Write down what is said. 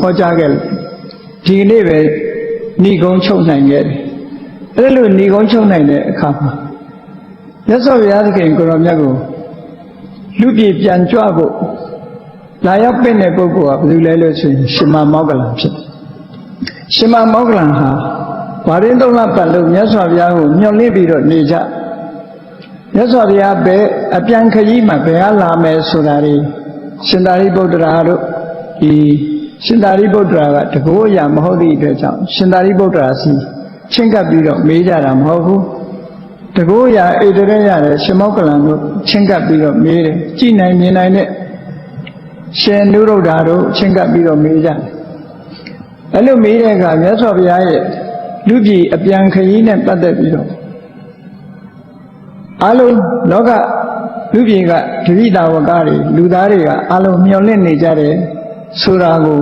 ဟောကြားခဲ့လို့ဒီကနေ့ပဲဏိကုံးချုပ်နိုင်ခဲ့တယ်အဲ့လိုဏိကုံးချုပ်နိုင်တဲ့အခါမှာမြတ်စွာဘုရားသခင်ကိုရောမြတ်ကိုလူပြည်ပြန်ကြွဖို့လာရောက်ပင့်တဲ့ပုဂ္ဂိုလ်ကဘယ်သူလဲလို့ဆိုရင်ရှင်မမောကလန်ဖြစ်တယ်ရှင်မမောကလန်ဟာဗာရင်သုံးလပတ်လုံးမြတ်စွာဘုရားကိုညှော်လင့်ပြီးတော့နေကြမြတ်စွာဘုရားပဲအပြန်ခရီးမှာဘယ်ဟာလာမယ်ဆိုတာတွေရှင်သာရိပုတ္တရာတို့ဒီ ရှင်သာရိပုတ္တရာကတကောအရာမဟုတ်သည့်အတွက်ကြောင့်ရှင်သာရိပုတ္တရာစီချင်းကပ်ပြီးတော့မေးကြတာမဟုတ်ဘူးတကောအရာဣတရေရတယ်ရှင်မောကလန်တို့ချင်းကပ်ပြီးတော့မေးတယ်ကြည်နိုင်မြင်နိုင်တဲ့ရှင်နုရုဒ္ဓါတို့ချင်းကပ်ပြီးတော့မေးကြတယ်အဲ့လိုမေးတဲ့အခါမြတ်စွာဘုရားရဲ့လူပြည်အပြန်ခရီးနဲ့ပတ်သက်ပြီးတော့အလုံးလောကလူပြည်ကတတိတာဝကတွေလူသားတွေကအလုံးမျောလင့်နေကြတယ် ဆိုတာကို